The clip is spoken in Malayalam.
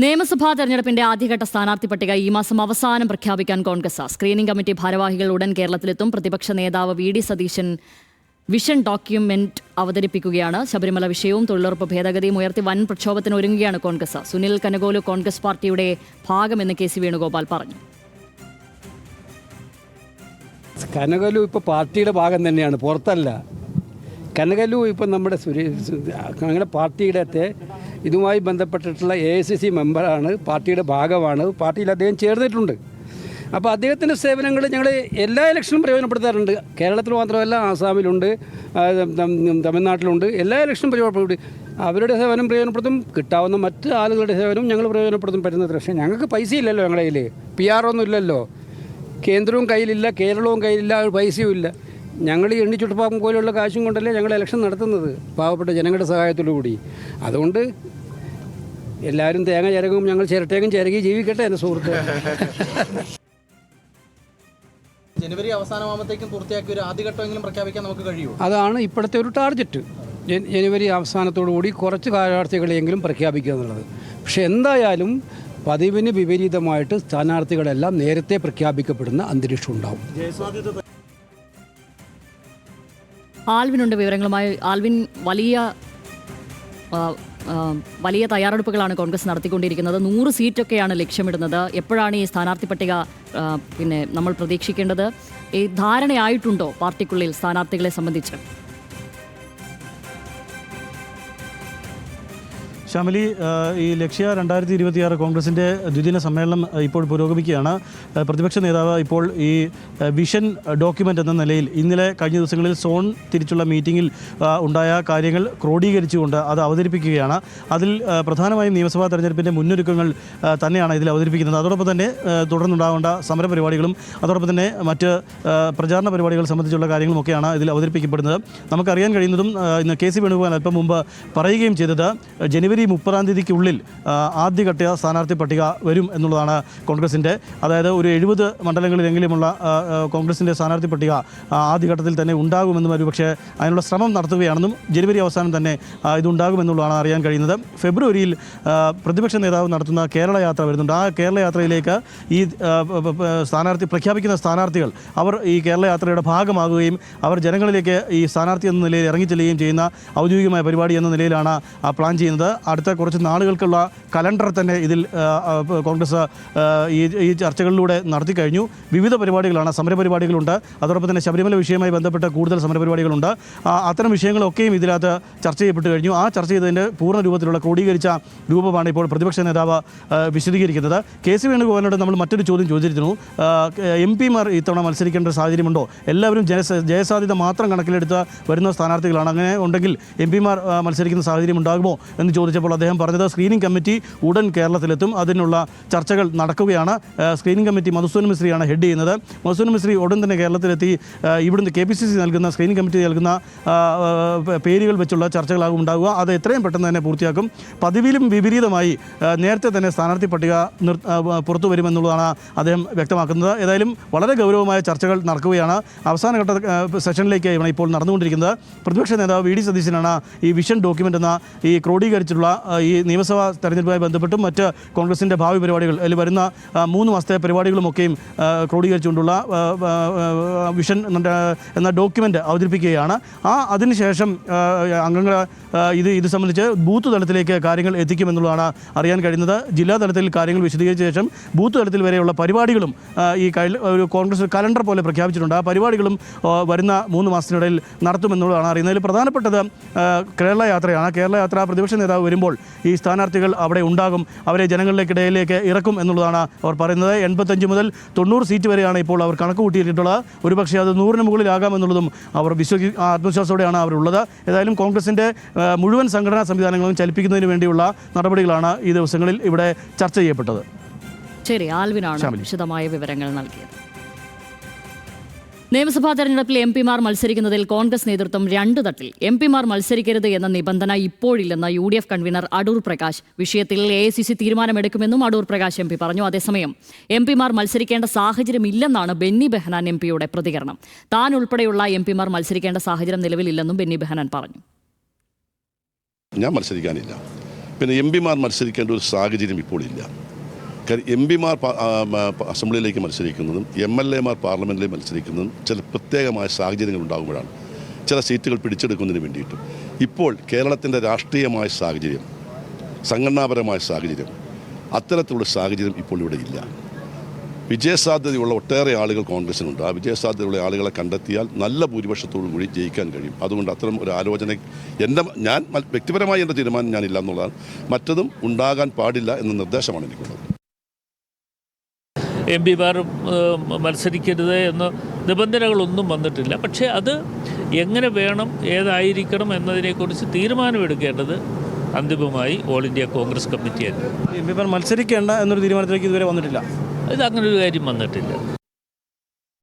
നിയമസഭാ തെരഞ്ഞെടുപ്പിന്റെ ആദ്യഘട്ട സ്ഥാനാർത്ഥി പട്ടിക ഈ മാസം അവസാനം പ്രഖ്യാപിക്കാൻ കോൺഗ്രസ് സ്ക്രീനിംഗ് കമ്മിറ്റി ഭാരവാഹികൾ ഉടൻ കേരളത്തിലെത്തും. പ്രതിപക്ഷ നേതാവ് V. D. Satheesan vision document അവതരിപ്പിക്കുകയാണ്. ശബരിമല വിഷയവും തൊഴിലുറപ്പ് ഭേദഗതിയും ഉയർത്തി വൻ പ്രക്ഷോഭത്തിന് ഒരുങ്ങുകയാണ് കോൺഗ്രസ് സുനിൽ കനകോലു കോൺഗ്രസ് പാർട്ടിയുടെ ഭാഗമെന്ന് കെ. സി. വേണുഗോപാൽ പറഞ്ഞു. കനകലു ഇപ്പോൾ പാർട്ടിയുടെ ഭാഗം തന്നെയാണ്. പുറത്തല്ല. കനകലു ഇപ്പം നമ്മുടെ സുരേഷ് ഞങ്ങളുടെ പാർട്ടിയുടെ ഇതുമായി ബന്ധപ്പെട്ടിട്ടുള്ള എ ഐ സി സി മെമ്പറാണ്. പാർട്ടിയുടെ ഭാഗമാണ്. പാർട്ടിയിൽ അദ്ദേഹം ചേർന്നിട്ടുണ്ട്. അപ്പോൾ അദ്ദേഹത്തിന്റെ സേവനങ്ങൾ ഞങ്ങൾ എല്ലാ ഇലക്ഷനും പ്രയോജനപ്പെടുത്താറുണ്ട്. കേരളത്തിൽ മാത്രമല്ല ആസാമിലുണ്ട് തമിഴ്നാട്ടിലുണ്ട്. എല്ലാ ഇലക്ഷനും പ്രയോജനപ്പെടുത്തി. അവരുടെ സേവനം പ്രയോജനപ്പെടുത്തും. കിട്ടാവുന്ന മറ്റ് ആളുകളുടെ സേവനവും ഞങ്ങൾ പ്രയോജനപ്പെടുത്തും പറ്റുന്നത് പക്ഷേ ഞങ്ങൾക്ക് പൈസ ഇല്ലല്ലോ ഞങ്ങളുടെ കയ്യിൽ പി ആർ ഒന്നും ഇല്ലല്ലോ. കേന്ദ്രവും കയ്യിലില്ല കേരളവും കയ്യിലില്ല ഒരു പൈസയും ഇല്ല. ഞങ്ങൾ ഈ എണ്ണിച്ചുട്ടുപ്പാക്കും പോലെയുള്ള കാശും കൊണ്ടല്ലേ ഞങ്ങൾ ഇലക്ഷൻ നടത്തുന്നത് പാവപ്പെട്ട ജനങ്ങളുടെ സഹായത്തോടു കൂടി അതുകൊണ്ട് എല്ലാവരും തേങ്ങ ചിരകും ഞങ്ങൾ ചിരട്ടേക്കും ചിരകി ജീവിക്കട്ടെ എന്റെ സുഹൃത്ത്. ജനുവരി അവസാനമാകുമ്പോഴത്തേക്കും പൂർത്തിയാക്കി ഒരു ആദ്യഘട്ടമെങ്കിലും പ്രഖ്യാപിക്കാൻ നമുക്ക് കഴിയുമോ? അതാണ് ഇപ്പോഴത്തെ ഒരു ടാർഗറ്റ് ജനുവരി അവസാനത്തോടു കൂടി കുറച്ച് കാലാർത്ഥികളെയെങ്കിലും പ്രഖ്യാപിക്കുക എന്നുള്ളത്. പക്ഷെ എന്തായാലും പതിവിന് വിപരീതമായിട്ട് സ്ഥാനാർത്ഥികളെല്ലാം നേരത്തെ പ്രഖ്യാപിക്കപ്പെടുന്ന അന്തരീക്ഷം ഉണ്ടാവും. ആൽവിനുണ്ട് വിവരങ്ങളുമായി. ആൽവിൻ വലിയ വലിയ തയ്യാറെടുപ്പുകളാണ് കോൺഗ്രസ് നടത്തിക്കൊണ്ടിരിക്കുന്നത്. നൂറ് സീറ്റൊക്കെയാണ് ലക്ഷ്യമിടുന്നത്. എപ്പോഴാണ് ഈ സ്ഥാനാർത്ഥി പട്ടിക പിന്നെ നമ്മൾ പ്രതീക്ഷിക്കേണ്ടത്? ഈ ധാരണയായിട്ടുണ്ടോ പാർട്ടിക്കുള്ളിൽ സ്ഥാനാർത്ഥികളെ സംബന്ധിച്ച്? ശ്യാമലി ഈ ലക്ഷ്യ രണ്ടായിരത്തി ഇരുപത്തിയാറ് കോൺഗ്രസിന്റെ ദ്വിദിന സമ്മേളനം ഇപ്പോൾ പുരോഗമിക്കുകയാണ്. പ്രതിപക്ഷ നേതാവ് ഇപ്പോൾ ഈ വിഷൻ ഡോക്യുമെന്റ് എന്ന നിലയിൽ ഇന്നലെ കഴിഞ്ഞ ദിവസങ്ങളിൽ സോൺ തിരിച്ചുള്ള മീറ്റിങ്ങിൽ ഉണ്ടായ കാര്യങ്ങൾ ക്രോഡീകരിച്ചുകൊണ്ട് അത് അവതരിപ്പിക്കുകയാണ്. അതിൽ പ്രധാനമായും നിയമസഭാ തെരഞ്ഞെടുപ്പിന്റെ മുന്നൊരുക്കങ്ങൾ തന്നെയാണ് ഇതിൽ അവതരിപ്പിക്കുന്നത്. അതോടൊപ്പം തന്നെ തുടർന്നുണ്ടാവേണ്ട സമര പരിപാടികളും അതോടൊപ്പം തന്നെ മറ്റ് പ്രചാരണ പരിപാടികൾ സംബന്ധിച്ചുള്ള കാര്യങ്ങളുമൊക്കെയാണ് ഇതിൽ അവതരിപ്പിക്കപ്പെടുന്നത്. നമുക്കറിയാൻ കഴിയുന്നതും ഇന്ന് കെ സി വേണുഗോപാൽ അല്പം മുമ്പ് പറയുകയും ചെയ്തത് ജനുവരി മുപ്പതാം തീയതിക്കുള്ളിൽ ആദ്യഘട്ട സ്ഥാനാർത്ഥി പട്ടിക വരും എന്നുള്ളതാണ് കോൺഗ്രസിന്റെ അതായത് ഒരു എഴുപത് മണ്ഡലങ്ങളിലെങ്കിലുമുള്ള കോൺഗ്രസിന്റെ സ്ഥാനാർത്ഥി പട്ടിക ആദ്യഘട്ടത്തിൽ തന്നെ ഉണ്ടാകുമെന്നും ഒരുപക്ഷെ അതിനുള്ള ശ്രമം നടത്തുകയാണെന്നും ജനുവരി അവസാനം തന്നെ ഇതുണ്ടാകുമെന്നുള്ളതാണ് അറിയാൻ കഴിയുന്നത്. ഫെബ്രുവരിയിൽ പ്രതിപക്ഷ നേതാവ് നടത്തുന്ന കേരള യാത്ര വരുന്നുണ്ട്. ആ കേരള യാത്രയിലേക്ക് ഈ സ്ഥാനാർത്ഥി പ്രഖ്യാപിക്കുന്ന സ്ഥാനാർത്ഥികൾ അവർ ഈ കേരള യാത്രയുടെ ഭാഗമാകുകയും അവർ ജനങ്ങളിലേക്ക് ഈ സ്ഥാനാർത്ഥി എന്ന നിലയിൽ ഇറങ്ങിച്ചെല്ലുകയും ചെയ്യുന്ന ഔദ്യോഗികമായ പരിപാടി എന്ന നിലയിലാണ് പ്ലാൻ ചെയ്യുന്നത്. അടുത്ത കുറച്ച് നാളുകൾക്കുള്ള കലണ്ടർ തന്നെ ഇതിൽ കോൺഗ്രസ് ഈ ഈ ചർച്ചകളിലൂടെ നടത്തി കഴിഞ്ഞു. വിവിധ പരിപാടികളാണ് സമരപരിപാടികളുണ്ട് അതോടൊപ്പം തന്നെ ശബരിമല വിഷയവുമായി ബന്ധപ്പെട്ട കൂടുതൽ സമരപരിപാടികളുണ്ട് അത്തരം വിഷയങ്ങളൊക്കെയും ഇതിനകത്ത് ചർച്ച ചെയ്യപ്പെട്ട് കഴിഞ്ഞു. ആ ചർച്ച ചെയ്തതിന്റെ പൂർണ രൂപത്തിലുള്ള ക്രോഡീകരിച്ച രൂപമാണ് ഇപ്പോൾ പ്രതിപക്ഷ നേതാവ് വിശദീകരിക്കുന്നത്. കെ സി വേണുഗോപാലിനോട് നമ്മൾ മറ്റൊരു ചോദ്യം ചോദിച്ചിരുന്നു. എം പിമാർ ഇത്തവണ മത്സരിക്കേണ്ട സാഹചര്യമുണ്ടോ? എല്ലാവരും ജനസ ജയസാധ്യത മാത്രം കണക്കിലെടുത്ത് വരുന്ന സ്ഥാനാർത്ഥികളാണ്. അങ്ങനെ ഉണ്ടെങ്കിൽ എം പിമാർ മത്സരിക്കുന്ന സാഹചര്യം ഉണ്ടാകുമോ എന്ന് ചോദിച്ചപ്പോൾ അദ്ദേഹം പറഞ്ഞത് സ്ക്രീനിംഗ് കമ്മിറ്റി ഉടൻ കേരളത്തിലെത്തും. അതിനുള്ള ചർച്ചകൾ നടക്കുകയാണ്. സ്ക്രീനിംഗ് കമ്മിറ്റി മധുസൂൻ മിശ്രിയാണ് ഹെഡ് ചെയ്യുന്നത്. മധുസൂൻ മിശ്രി ഉടൻ തന്നെ കേരളത്തിലെത്തി. ഇവിടുന്ന് കെ പി സി സി നൽകുന്ന സ്ക്രീനിംഗ് കമ്മിറ്റി നൽകുന്ന പേരുകൾ വെച്ചുള്ള ചർച്ചകളാകും ഉണ്ടാകുക അത് എത്രയും പെട്ടെന്ന് തന്നെ പൂർത്തിയാക്കും. പതിവിലും വിപരീതമായി നേരത്തെ തന്നെ സ്ഥാനാർത്ഥി പട്ടിക നിർ പുറത്തു വരുമെന്നുള്ളതാണ് അദ്ദേഹം വ്യക്തമാക്കുന്നത്. ഏതായാലും വളരെ ഗൗരവമായ ചർച്ചകൾ നടക്കുകയാണ്. അവസാനഘട്ട സെഷനിലേക്ക് ഇപ്പോൾ നടന്നുകൊണ്ടിരിക്കുന്നത്. പ്രതിപക്ഷ നേതാവ് വി ഡി സതീശനാണ് ഈ വിഷൻ ഡോക്യുമെന്റ് എന്ന ഈ ക്രോഡീകരിച്ചിട്ടുള്ള ആ, ഈ നിയമസഭാ തെരഞ്ഞെടുപ്പുമായി ബന്ധപ്പെട്ടും മറ്റ് കോൺഗ്രസിന്റെ ഭാവി പരിപാടികൾ അതിൽ വരുന്ന മൂന്ന് മാസത്തെ പരിപാടികളുമൊക്കെയും ക്രോഡീകരിച്ചുകൊണ്ടുള്ള വിഷൻ എന്ന എന്ന ഡോക്യുമെന്റ് അവതരിപ്പിക്കുകയാണ്. ആ അതിനുശേഷം അംഗങ്ങൾ ഇത് ഇത് സംബന്ധിച്ച് ബൂത്ത് തലത്തിലേക്ക് കാര്യങ്ങൾ എത്തിക്കുമെന്നുള്ളതാണ് അറിയാൻ കഴിയുന്നത്. ജില്ലാ തലത്തിൽ കാര്യങ്ങൾ വിശദീകരിച്ച ശേഷം ബൂത്ത് തലത്തിൽ വരെയുള്ള പരിപാടികളും ഈ ഒരു കോൺഗ്രസ് കലണ്ടർ പോലെ പ്രഖ്യാപിച്ചിട്ടുണ്ട്. ആ പരിപാടികളും വരുന്ന മൂന്ന് മാസത്തിനിടയിൽ നടത്തുമെന്നുള്ളതാണ് അറിയുന്നതിൽ പ്രധാനപ്പെട്ടത് കേരള യാത്രയാണ്. കേരള യാത്ര പ്രതിപക്ഷ നേതാവ് വരുമ്പോൾ ഈ സ്ഥാനാർത്ഥികൾ അവിടെ ഉണ്ടാകും അവരെ ജനങ്ങളിലേക്കിടയിലേക്ക് ഇറക്കും എന്നുള്ളതാണ് അവർ പറയുന്നത്. എൺപത്തഞ്ച് മുതൽ തൊണ്ണൂറ് സീറ്റ് വരെയാണ് ഇപ്പോൾ അവർ കണക്ക് കൂട്ടിയിട്ടുള്ളത് ഒരുപക്ഷെ അത് നൂറിന് മുകളിലാകാമെന്നുള്ളതും അവർ വിശ്വസി ആത്മവിശ്വാസത്തോടെയാണ് അവരുള്ളത്. ഏതായാലും കോൺഗ്രസിന്റെ മുഴുവൻ സംഘടനാ സംവിധാനങ്ങളും ചലിപ്പിക്കുന്നതിന് വേണ്ടിയുള്ള നടപടികളാണ് ഈ ദിവസങ്ങളിൽ ഇവിടെ ചർച്ച ചെയ്യപ്പെട്ടത്. ശരി ആൽവിനാണ് വിശദമായ വിവരങ്ങൾ നൽകിയത്. നിയമസഭാ തെരഞ്ഞെടുപ്പിൽ എം പിമാർ മത്സരിക്കുന്നതിൽ കോൺഗ്രസ് നേതൃത്വം രണ്ടു തട്ടിൽ. എം പിമാർ മത്സരിക്കരുത് എന്ന നിബന്ധന ഇപ്പോഴില്ലെന്ന് U D F convener Adoor Prakash. വിഷയത്തിൽ എ ഐ സി സി തീരുമാനമെടുക്കുമെന്നും അടൂർ പ്രകാശ് എം പി പറഞ്ഞു. അതേസമയം എം പിമാർ മത്സരിക്കേണ്ട സാഹചര്യമില്ലെന്നാണ് ബെന്നി ബെഹനാൻ എം പിയുടെ പ്രതികരണം. താൻ ഉൾപ്പെടെയുള്ള എം പിമാർ മത്സരിക്കേണ്ട സാഹചര്യം നിലവിലില്ലെന്നും ബെന്നി ബെഹനാൻ പറഞ്ഞു. ഞാൻ മത്സരിക്കാനില്ല. പിന്നെ എം പിമാർ മത്സരിക്കേണ്ട ഒരു സാഹചര്യം കാര്യം എം പിമാർ അസംബ്ലിയിലേക്ക് മത്സരിക്കുന്നതും എം എൽ എമാർ പാർലമെന്റിലേക്ക് മത്സരിക്കുന്നതും ചില പ്രത്യേകമായ സാഹചര്യങ്ങൾ ഉണ്ടാകുമ്പോഴാണ് ചില സീറ്റുകൾ പിടിച്ചെടുക്കുന്നതിന് വേണ്ടിയിട്ട്. ഇപ്പോൾ കേരളത്തിന്റെ രാഷ്ട്രീയമായ സാഹചര്യം സംഘടനാപരമായ സാഹചര്യം അത്തരത്തിലുള്ള സാഹചര്യം ഇപ്പോൾ ഇവിടെ ഇല്ല. വിജയസാധ്യതയുള്ള ഒട്ടേറെ ആളുകൾ കോൺഗ്രസിനുണ്ട്. ആ വിജയസാധ്യതയുള്ള ആളുകളെ കണ്ടെത്തിയാൽ നല്ല ഭൂരിപക്ഷത്തോടു കൂടി ജയിക്കാൻ കഴിയും. അതുകൊണ്ട് അത്തരം ഒരു ആലോചന എന്റെ ഞാൻ വ്യക്തിപരമായി എന്റെ തീരുമാനം ഞാനില്ല എന്നുള്ളതാണ്. മറ്റതും ഉണ്ടാകാൻ പാടില്ല എന്ന നിർദ്ദേശമാണ് എനിക്കുള്ളത്. എം പിമാർ മത്സരിക്കരുത് എന്ന നിബന്ധനകളൊന്നും വന്നിട്ടില്ല. പക്ഷേ അത് എങ്ങനെ വേണം ഏതായിരിക്കണം എന്നതിനെക്കുറിച്ച് തീരുമാനമെടുക്കേണ്ടത് അന്തിമമായി ഓൾ ഇന്ത്യ കോൺഗ്രസ് കമ്മിറ്റിയായിരുന്നു. എം പിമാർ മത്സരിക്കേണ്ട എന്നൊരു തീരുമാനത്തിലേക്ക് ഇതുവരെ വന്നിട്ടില്ല. ഇത് അങ്ങനെ ഒരു കാര്യം വന്നിട്ടില്ല.